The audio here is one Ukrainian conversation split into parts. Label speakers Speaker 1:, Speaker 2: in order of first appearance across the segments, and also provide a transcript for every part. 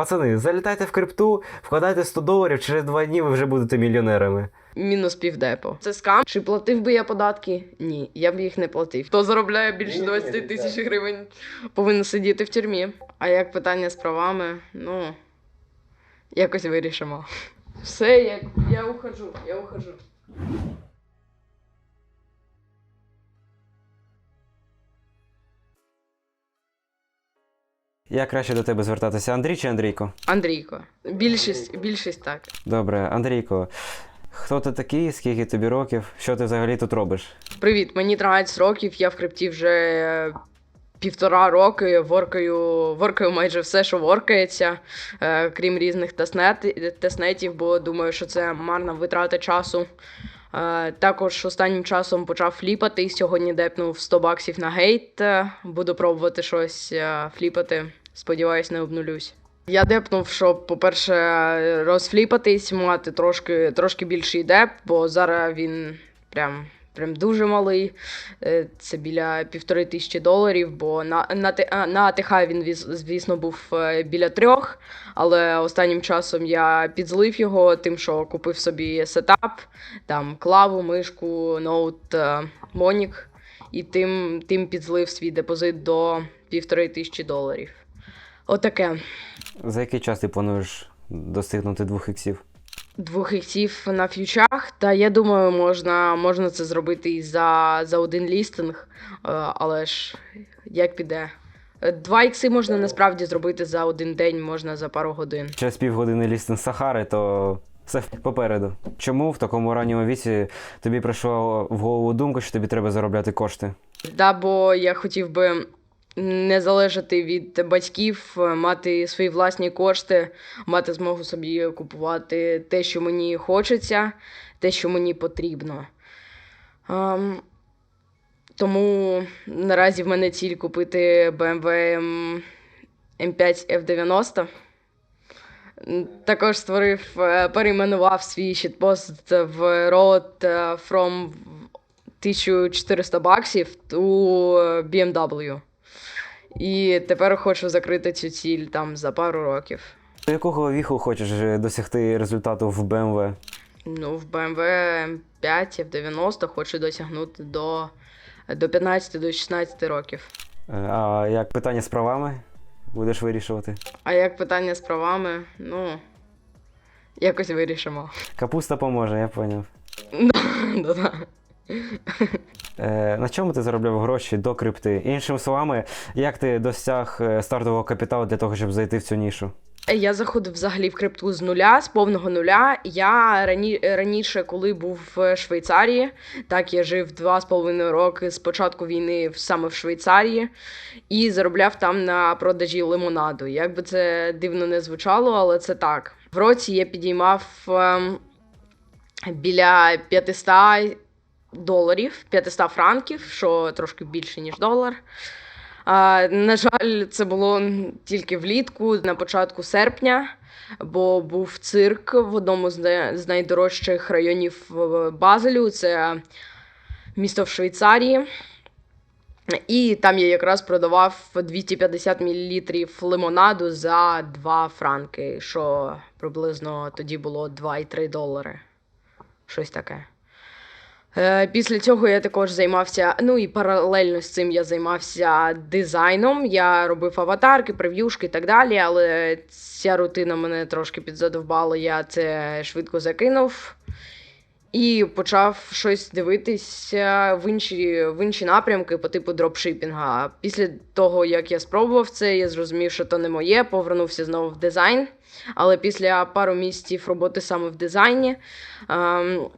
Speaker 1: Пацани, залітайте в крипту, вкладайте 100 доларів, через два дні ви вже будете мільйонерами.
Speaker 2: Мінус півдепо. Це скам. Чи платив би я податки? Ні, я б їх не платив. Хто заробляє більше 20 тисяч гривень, повинен сидіти в тюрмі. А як питання з правами, ну якось вирішимо. Все, я, я ухожу, я ухожу.
Speaker 1: Як краще до тебе звертатися, Андрій чи Андрійко?
Speaker 2: Андрійко. Більшість, більшість так.
Speaker 1: Добре, Андрійко, хто ти такий, скільки тобі років, що ти взагалі тут робиш?
Speaker 2: Привіт, мені 13 років, я в крипті вже півтора роки воркаю, воркаю майже все, що воркається, е, крім різних тестнет, тестнетів, бо думаю, що це марна витрата часу. Е, також останнім часом почав фліпати. Сьогодні депнув 100 баксів на гейт. Е, Буду пробувати щось е, фліпати. Сподіваюсь, не обнулюсь. Я депнув, щоб, по-перше, розфліпатись, мати трошки, трошки більший деп, бо зараз він прям, прям дуже малий. Е, Це біля півтори тисячі доларів, бо на, на, на АТХ він, звісно, був е, біля трьох, але останнім часом я підзлив його тим, що купив собі сетап, там клаву, мишку, ноут, е, монік, і тим, тим підзлив свій депозит до півтори тисячі доларів. Отаке.
Speaker 1: За який час ти плануєш достигнути двох іксів?
Speaker 2: Двох іксів на ф'ючах, та я думаю, можна, можна це зробити і за, за один лістинг, е, але ж як піде. Е, Два ікси можна насправді зробити за один день, можна за пару годин.
Speaker 1: Через півгодини лістинг Сахари, то все попереду. Чому в такому ранньому віці тобі прийшла в голову думка, що тобі треба заробляти кошти?
Speaker 2: Да, бо я хотів би не залежати від батьків, е, мати свої власні кошти, мати змогу собі купувати те, що мені хочеться, те, що мені потрібно. Ем, тому наразі в мене ціль купити BMW M- M5 F90. Також створив, е, перейменував свій щитпост в road е, from 1400 баксів у BMW. І тепер хочу закрити цю ціль там за пару років.
Speaker 1: До якого віку хочеш е, досягти результату в BMW?
Speaker 2: Ну, в BMW M5 F90 хочу досягнути до, до 15-16 років.
Speaker 1: Е, А як питання з правами будеш вирішувати?
Speaker 2: А як питання з правами, ну, якось вирішимо.
Speaker 1: Капуста поможе, я поняв. Е, на чому ти заробляв гроші до крипти? Іншими словами, як ти досяг е, стартового капіталу для того, щоб зайти в цю нішу?
Speaker 2: Я заходив взагалі в крипту з нуля, з повного нуля. Я рані, раніше, коли був в Швейцарії, так я жив два з половиною роки з початку війни саме в Швейцарії і заробляв там на продажі лимонаду. Як би це дивно не звучало, але це так. В році я підіймав ем, біля 500 доларів, 500 франків, що трошки більше, ніж долар. А, на жаль, це було тільки влітку, на початку серпня, бо був цирк в одному з, найдорожчих районів Базелю. Це місто в Швейцарії. І там я якраз продавав 250 мл лимонаду за 2 франки, що приблизно тоді було 2,3 долари. Щось таке. Е, Після цього я також займався, ну і паралельно з цим я займався дизайном. Я робив аватарки, прев'юшки і так далі, але ця рутина мене трошки підзадовбала, я це швидко закинув. І почав щось дивитися в інші, в інші напрямки по типу дропшипінга. Після того, як я спробував це, я зрозумів, що то не моє, повернувся знову в дизайн. Але після пару місяців роботи саме в дизайні. ем,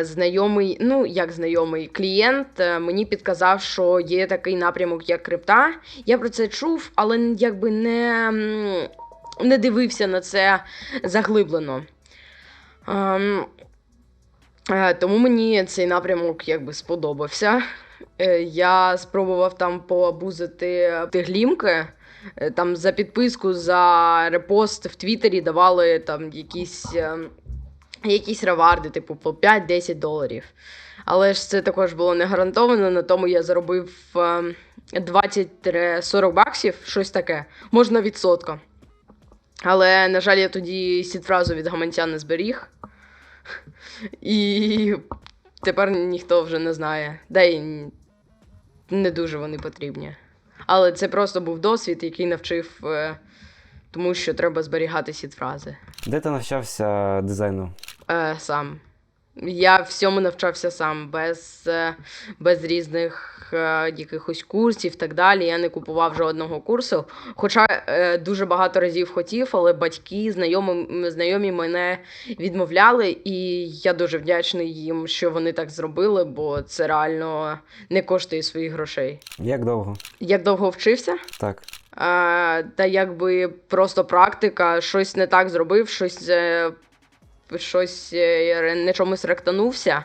Speaker 2: Знайомий, ну як знайомий клієнт е, мені підказав, що є такий напрямок, як крипта. Я про це чув, але якби не, не дивився на це заглиблено. Ем, е, тому мені цей напрямок якби сподобався. Е, Я спробував там поабузити глімки. Е, Там за підписку, за репост в Твіттері давали там якісь. Ем, якісь реварди, типу по 5-10 доларів. Але ж це також було не гарантовано, на тому я заробив ем, 20-40 баксів, щось таке, можна відсотка. Але, на жаль, я тоді сітфразу від гаманця не зберіг. І тепер ніхто вже не знає. Да й не дуже вони потрібні. Але це просто був досвід, який навчив е, тому, що треба зберігати сітфрази.
Speaker 1: Де ти навчався дизайну?
Speaker 2: Е, сам. Я всьому навчався сам, без, е, без різних е, якихось курсів і так далі. Я не купував жодного курсу. Хоча е, дуже багато разів хотів, але батьки, знайомі, знайомі мене відмовляли, і я дуже вдячний їм, що вони так зробили, бо це реально не коштує своїх грошей.
Speaker 1: Як довго?
Speaker 2: Як довго вчився?
Speaker 1: Так.
Speaker 2: А, та якби просто практика, щось не так зробив, щось, е, щось е, на чомусь ректанувся,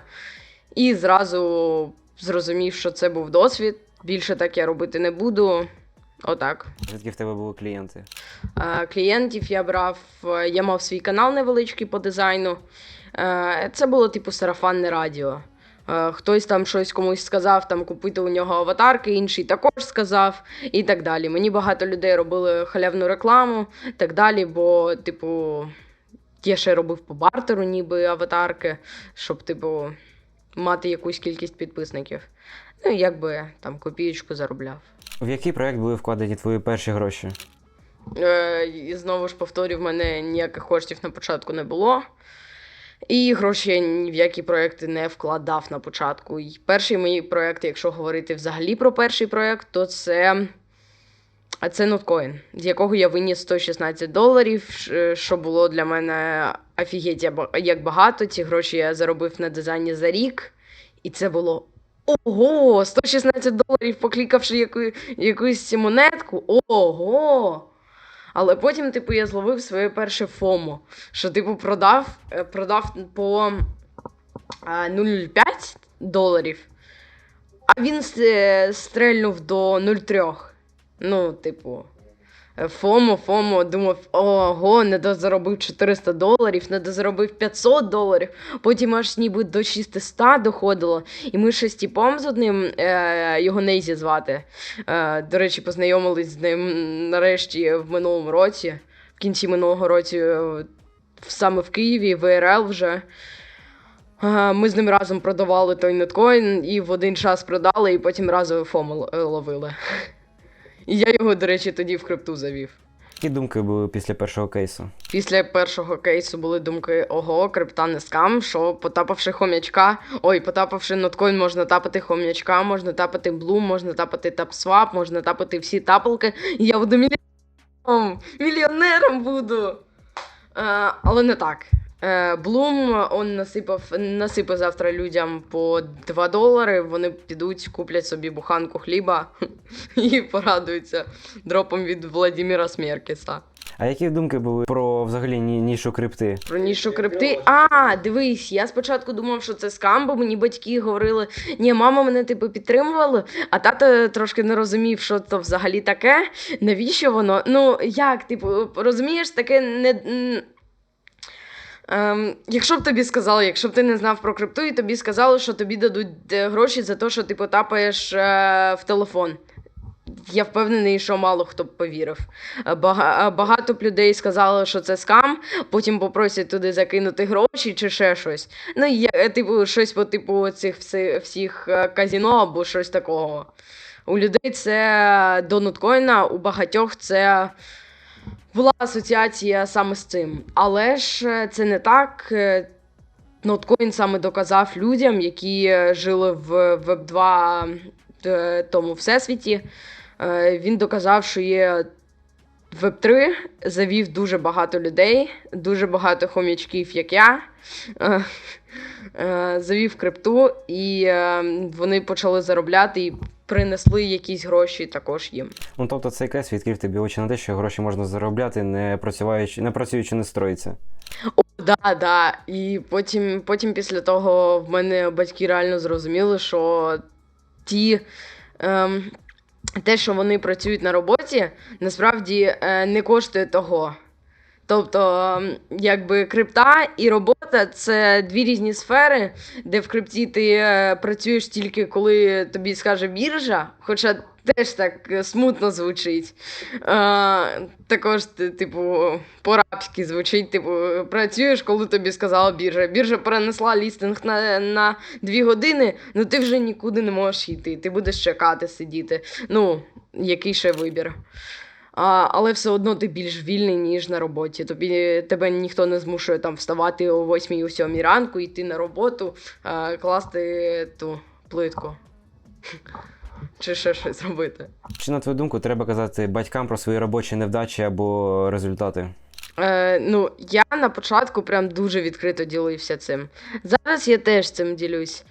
Speaker 2: і зразу зрозумів, що це був досвід. Більше так я робити не буду. Отак.
Speaker 1: Звідки в тебе були клієнти?
Speaker 2: Клієнтів я брав, е, я мав свій канал невеличкий по дизайну. Е, Це було типу сарафанне радіо. Хтось там щось комусь сказав, там купити у нього аватарки, інший також сказав, і так далі. Мені багато людей робили халявну рекламу, так далі, бо, типу, я ще робив по бартеру, ніби аватарки, щоб, типу, мати якусь кількість підписників. Ну, якби там копієчку заробляв.
Speaker 1: В який проект були вкладені твої перші гроші?
Speaker 2: Е, і знову ж повторю, в мене ніяких коштів на початку не було. І гроші я ні в які проекти не вкладав на початку. І перший мій проект, якщо говорити взагалі про перший проект, то це. А це ноткоін, з якого я виніс 116 доларів, що було для мене офігеть як багато. Ці гроші я заробив на дизайні за рік. І це було ого! 116 доларів, поклікавши яку, якусь монетку. Ого! Але потім, типу, я зловив своє перше ФОМО, що, типу, продав, е, продав по 0,5 доларів, а він е, стрельнув до 0,3. Ну, типу. е, ФОМО, ФОМО, думав, ого, не дозаробив 400 доларів, не дозаробив 500 доларів, потім аж ніби до 600 доходило. І ми ще з типом з одним, е, його Нейзі звати. Е, до речі, познайомились з ним нарешті в минулому році, в кінці минулого році, е, в- саме в Києві, вже. Е, Ми з ним разом продавали той ноткоін і в один час продали, і потім разом ФОМО ловили. І я його, до речі, тоді в крипту завів.
Speaker 1: Які думки були після першого кейсу?
Speaker 2: Після першого кейсу були думки: ого, крипта не скам, що потапавши хом'ячка. Ой, потапавши ноткоін, можна тапати хом'ячка, можна тапати блум, можна тапати тапсвап, можна тапати всі тапалки. І я буду мільйонером, мільйонером буду. Е, але не так. Е, Блум он насипав, насипав завтра людям по 2 долари. Вони підуть, куплять собі буханку хліба і порадуються дропом від Владіміра Смеркіса.
Speaker 1: А які думки були про взагалі ні- нішу крипти?
Speaker 2: Про нішу крипти. А, дивись, я спочатку думав, що це скам, бо мені батьки говорили, ні, мама мене типу підтримувала, а тато трошки не розумів, що це взагалі таке. Навіщо воно? Ну, як, типу, розумієш, таке не. Ем, якщо б тобі сказали, якщо б ти не знав про крипту, і тобі сказали, що тобі дадуть е, гроші за те, що ти потапаєш е, в телефон. Я впевнений, що мало хто б повірив. Е, е, багато б людей сказали, що це скам, потім попросять туди закинути гроші чи ще щось. Ну, е, типу, щось по типу цих всі, всіх казіно або щось такого. У людей це до у багатьох це була асоціація саме з цим. Але ж е, це не так. Е, Ноткоін саме доказав людям, які е, жили в Web2 е, тому всесвіті. Він доказав, що є Web3, завів дуже багато людей, дуже багато хомячків, як я. Е, Завів крипту, і е, вони почали заробляти і принесли якісь гроші також їм.
Speaker 1: Ну тобто цей кейс відкрив тобі очі на те, що гроші можна заробляти, не працюючи, не працюючи на стройці.
Speaker 2: Да, да. І потім, потім після того в мене батьки реально зрозуміли, що ті. Ем, те, що вони працюють на роботі, насправді е, не коштує того. Тобто, ем, якби крипта і робота це дві різні сфери, де в крипті ти е, працюєш тільки коли тобі скаже біржа. Хоча теж так е, смутно звучить. Е, також, типу, по-рабськи звучить, типу, працюєш, коли тобі сказала біржа. Біржа перенесла лістинг на, на 2 години, ну ти вже нікуди не можеш йти. Ти будеш чекати, сидіти. Ну, який ще вибір. А, але все одно ти більш вільний, ніж на роботі. Тобі тебе ніхто не змушує там вставати о 8 о 7 ранку, йти на роботу, а, класти ту плитку. Чи ще щось робити.
Speaker 1: Чи на твою думку треба казати батькам про свої робочі невдачі або результати?
Speaker 2: Е, ну, я на початку прям дуже відкрито ділився цим. Зараз я теж цим ділюсь.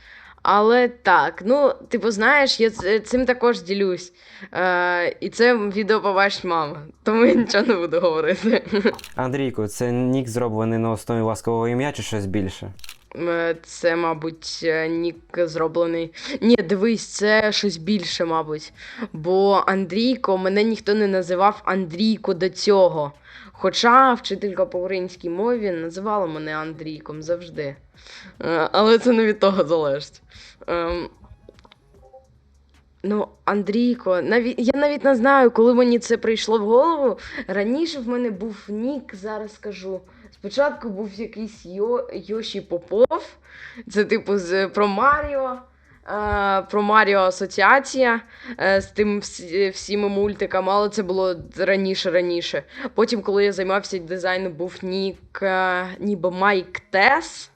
Speaker 2: Але так, ну, типу, знаєш, я цим також ділюсь. Е, і це відео побачить мама, тому я нічого не буду говорити.
Speaker 1: Андрійко, це нік зроблений на основі ласкового ім'я чи щось більше?
Speaker 2: Е, Це, мабуть, е, нік зроблений. Ні, дивись, це щось більше, мабуть. Бо Андрійко, мене ніхто не називав Андрійко до цього. Хоча вчителька по українській мові називала мене Андрійком завжди. Е, Але це не від того залежить. Ем, Ну, Андрійко, навіть я навіть не знаю, коли мені це прийшло в голову. Раніше в мене був нік, зараз скажу. Спочатку був якийсь Йо, Йоші Попов. Це типу з про Маріо. Е, про Маріо Асоціація е, з тим всіми мультиками, але це було раніше раніше. Потім, коли я займався дизайном, був нік, е, ніби Майк Тес.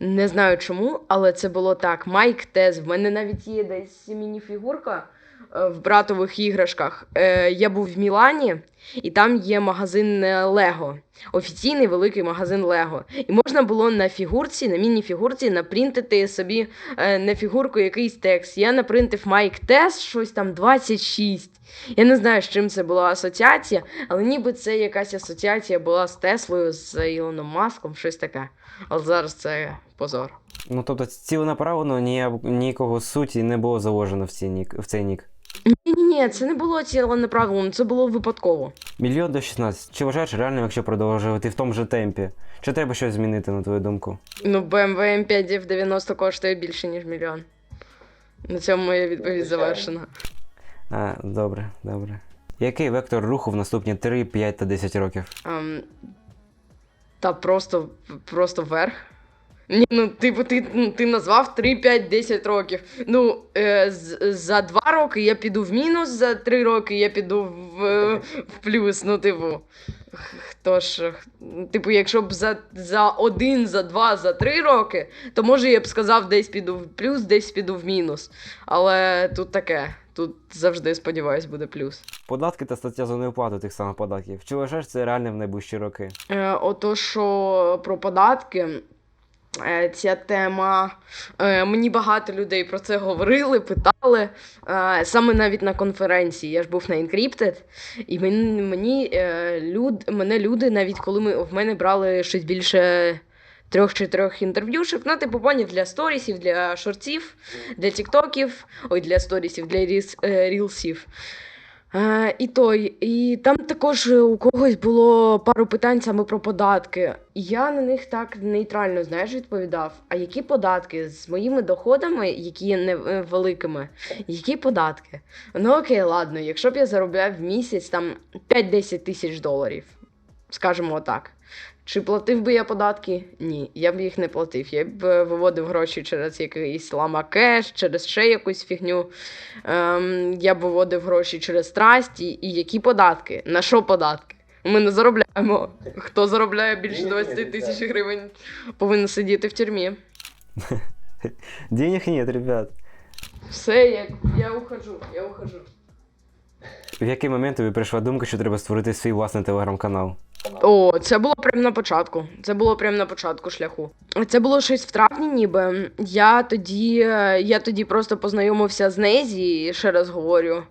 Speaker 2: Не знаю чому, але це було так. Майк Тез. В мене навіть є десь мініфігурка в братових іграшках. Я був в Мілані, і там є магазин Лего. Офіційний великий магазин Лего. І можна було на фігурці, на міні-фігурці напринтити собі е, на фігурку якийсь текст. Я напринтив Майк Тес, щось там 26. Я не знаю, з чим це була асоціація, але ніби це якась асоціація була з Теслою, з Ілоном Маском, щось таке. Але зараз це позор.
Speaker 1: Ну тобто ціленаправлено ніякого суті не було заложено в, ці нік, в цей нік.
Speaker 2: Ні, ні, ні, це не було ціленаправлено, це було випадково.
Speaker 1: Мільйон до 16. Чи вважаєш реальним, якщо продовжувати в тому же темпі? Чи треба щось змінити, на твою думку?
Speaker 2: Ну, BMW M5 F90 коштує більше, ніж мільйон. На цьому моя відповідь завершена.
Speaker 1: А, добре, добре. Який вектор руху в наступні 3, 5 та 10 років?
Speaker 2: Ем, та просто, просто вверх. Ні, ну, типу, ти, ну, ти назвав 3, 5, 10 років. Ну, е, з, за 2 роки я піду в мінус, за 3 роки я піду в, в плюс. Ну, типу. Хто ж. Типу, якщо б за, за 1, за 2, за 3 роки, то може я б сказав, десь піду в плюс, десь піду в мінус. Але тут таке. Тут завжди, сподіваюсь, буде плюс.
Speaker 1: Податки та стаття за неоплату тих самих податків. Чи вважаєш це реальним в найближчі роки?
Speaker 2: Е, ото що про податки. Е, Ця тема е, мені багато людей про це говорили, питали. Е, Саме навіть на конференції. Я ж був на Encrypted, і мені, люд, мене люди, навіть коли ми в мене брали щось більше трьох-чотирьох інтерв'юшок, ну, типу, поняв, для сторісів, для шортів, для тіктоків, ой, для сторісів, для рілсів. Е, і той, і там також у когось було пару питань саме про податки. Я на них так нейтрально, знаєш, відповідав. А які податки з моїми доходами, які невеликими, які податки? Ну окей, ладно, якщо б я заробляв в місяць там 5-10 тисяч доларів, скажімо отак. Чи платив би я податки? Ні, я б їх не платив. Я б е, виводив гроші через якийсь ламакеш, через ще якусь фігню. Ем, я б виводив гроші через страсті. І які податки? На що податки? Ми не заробляємо. Хто заробляє більше 20 тисяч гривень, повинен сидіти в тюрмі.
Speaker 1: Денег нет, ребят.
Speaker 2: Все, я, я ухожу, я ухожу.
Speaker 1: В який момент тобі прийшла думка, що треба створити свій власний телеграм-канал?
Speaker 2: О, це було прямо на початку. Це було прямо на початку шляху. Це було щось в травні, ніби. Я тоді, е, я тоді просто познайомився з Незі, ще раз говорю.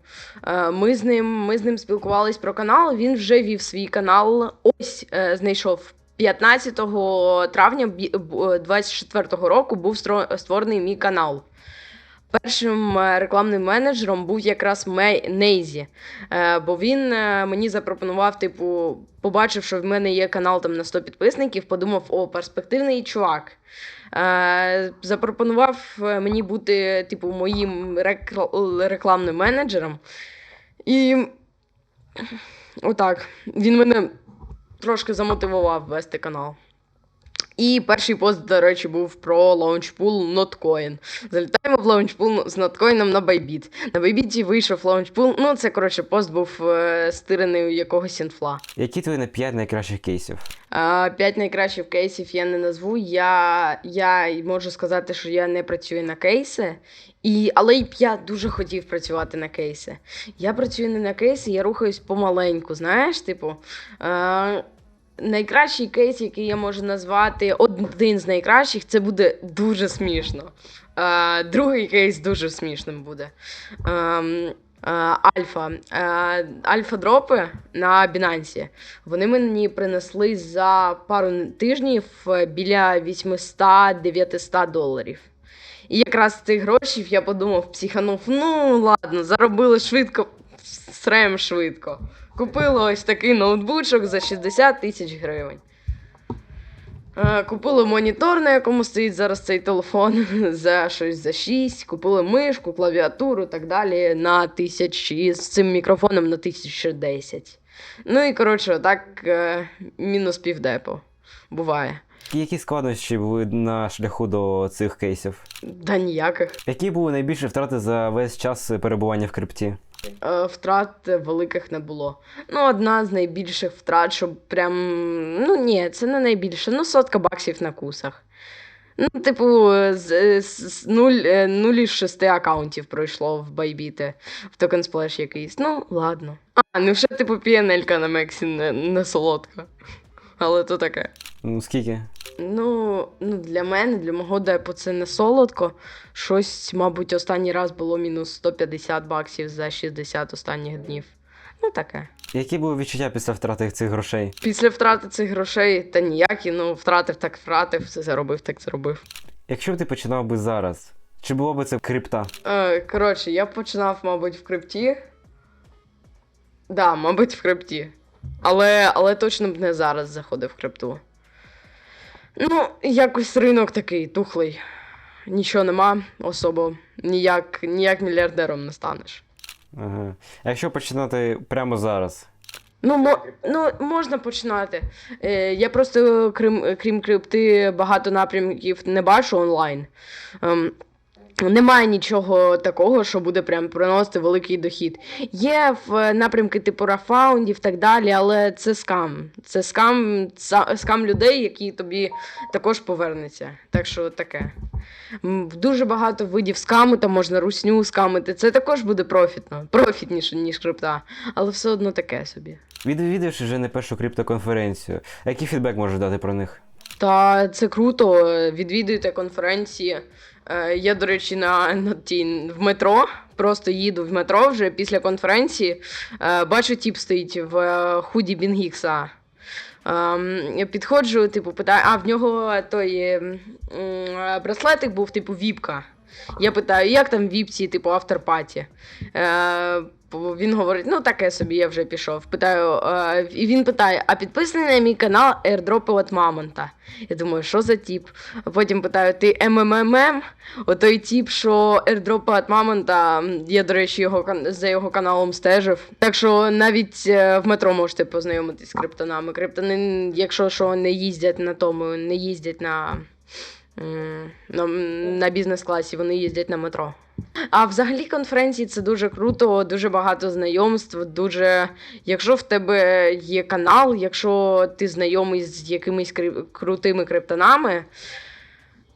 Speaker 2: Е, Ми з ним, ми з ним спілкувались про канал. Він вже вів свій канал. Ось е, знайшов. 15 травня бі- б- 24 року був створений мій канал. Першим е, рекламним менеджером був якраз Мей Нейзі, е, бо він е, мені запропонував, типу, побачив, що в мене є канал там на 100 підписників, подумав, о, перспективний чувак. Запропонував мені бути, типу, моїм рекламним менеджером. І отак, він мене трошки замотивував вести канал. І перший пост, до речі, був про лаунчпул Notcoin. Залітаємо в лаунчпул з Notcoin на Bybit. На Bybit вийшов лаунчпул. Ну, це коротше, пост був е, стирений у якогось інфла.
Speaker 1: Які твої на 5 найкращих кейсів?
Speaker 2: А, П'ять найкращих кейсів я не назву. Я, я можу сказати, що я не працюю на кейси, і, але й я дуже хотів працювати на кейси. Я працюю не на кейси, я рухаюсь помаленьку, знаєш, типу. А, найкращий кейс, який я можу назвати, один з найкращих, це буде дуже смішно. А, другий кейс дуже смішним буде. Ем, е, Альфа. Е, Альфа-дропи на Binance. Вони мені принесли за пару тижнів е, біля 800-900 доларів. І якраз цих грошей я подумав, психанув, ну ладно, заробили швидко, срем швидко. Купили ось такий ноутбучок за 60 тисяч гривень. Е, Купили монітор, на якому стоїть зараз цей телефон за щось за 6. Купили мишку, клавіатуру і так далі на 1000 з цим мікрофоном на 1010. Ну і коротше, так е, мінус півдепо. Буває.
Speaker 1: Які складнощі були на шляху до цих кейсів?
Speaker 2: Да ніяких.
Speaker 1: Які були найбільші втрати за весь час перебування в крипті?
Speaker 2: Е, Втрат великих не було. Ну, одна з найбільших втрат, що прям. Ну ні, це не найбільше. Ну, сотка баксів на кусах. Ну, типу, з, з, з нуль, е, нуль із шести аккаунтів пройшло в Байбіти, в Token Splash якийсь. Ну, ладно. А, ну ще, типу, піанелька на Мексі не, не солодка. Але то таке.
Speaker 1: Ну, скільки?
Speaker 2: Ну, ну, для мене, для мого депо це не солодко. Щось, мабуть, останній раз було мінус 150 баксів за 60 останніх днів. Ну, таке.
Speaker 1: Які були відчуття після втрати цих грошей?
Speaker 2: Після втрати цих грошей та ніякі, ну, втратив так втратив, заробив так заробив.
Speaker 1: Якщо б ти починав би зараз, чи було б це крипта?
Speaker 2: Е, коротше, я починав, мабуть, в крипті. Да, мабуть, в крипті. Але, але точно б не зараз заходив в крипту. Ну, якось ринок такий тухлий. Нічого нема особо. Ніяк, ніяк мільярдером не станеш.
Speaker 1: Ага. А якщо починати прямо зараз?
Speaker 2: Ну, мо, ну, можна починати. Е, я просто, крім, крім крипти, багато напрямків не бачу онлайн. Ем, немає нічого такого, що буде прям приносити великий дохід. Є в напрямки типу рафаундів і так далі, але це скам. Це скам, скам людей, які тобі також повернеться. Так що таке. Дуже багато видів скаму, там можна русню скамити. Це також буде профітно, профітніше, ніж крипта, але все одно таке собі.
Speaker 1: Відвідуєш вже не першу криптоконференцію. Який фідбек можеш дати про них?
Speaker 2: Та це круто. Відвідуйте конференції. Е, Я, до речі, на, на тій, в метро. Просто їду в метро вже після конференції. Е, Бачу, тіп стоїть в е, худі Бінгікса. Ем, я підходжу, типу, питаю, а в нього той браслетик був, типу, віпка. Я питаю, як там віпці, типу, авторпаті? Е, він говорить, ну таке собі, я вже пішов. Питаю, е, він питає: а підписаний на мій канал airdropи від Мамонта? Я думаю, що за тіп? Потім питаю, ти МММ? Отой тіп, що airdropи від Мамонта, я, до речі, його, за його каналом стежив. Так що навіть е, в метро можете познайомитись з криптонами. Криптони, якщо що, не їздять на тому, не їздять на. На, бізнес-класі вони їздять на метро. А взагалі конференції це дуже круто, дуже багато знайомств. Дуже, якщо в тебе є канал, якщо ти знайомий з якимись крутими криптонами,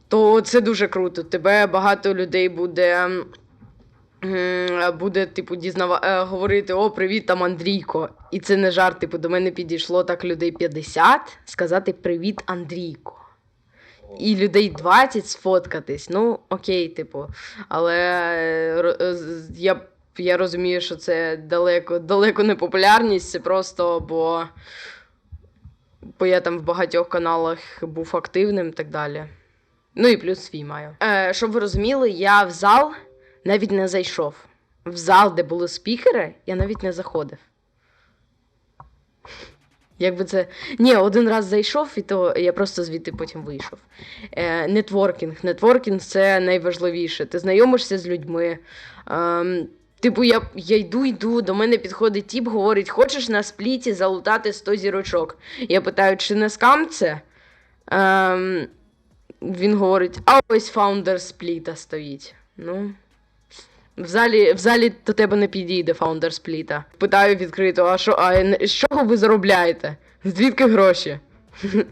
Speaker 2: то це дуже круто. Тебе багато людей буде. Буде, типу, дізнава... е, говорити: О, привіт, там Андрійко. І це не жарт, типу, до мене підійшло так людей 50 сказати Привіт, Андрійко. І людей 20 сфоткатись. Ну, окей, типу. Але я, я розумію, що це далеко, далеко не популярність, це просто бо, бо я там в багатьох каналах був активним і так далі. Ну і плюс свій маю. Е, щоб ви розуміли, я в зал навіть не зайшов. В зал, де були спікери, я навіть не заходив. Якби це. Ні, один раз зайшов, і то я просто звідти потім вийшов. Е, нетворкінг. Нетворкінг це найважливіше. Ти знайомишся з людьми. Ем, типу, я, я йду, йду, до мене підходить тіп, говорить: хочеш на спліті залутати 100 зірочок. Я питаю, чи не скам це? Ем, він говорить, а ось фаундер спліта стоїть. Ну. В залі, в залі до тебе не підійде фаундер спліта. Питаю відкрито, а що, а з чого ви заробляєте? Звідки гроші?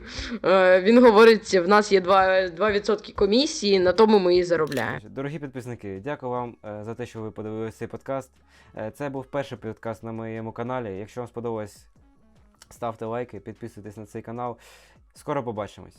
Speaker 2: Е, Він говорить, в нас є 2%, 2% комісії, на тому ми і заробляємо.
Speaker 1: Дорогі підписники, дякую вам е, за те, що ви подивилися цей подкаст. Е, Це був перший подкаст на моєму каналі. Якщо вам сподобалось, ставте лайки, підписуйтесь на цей канал. Скоро побачимось.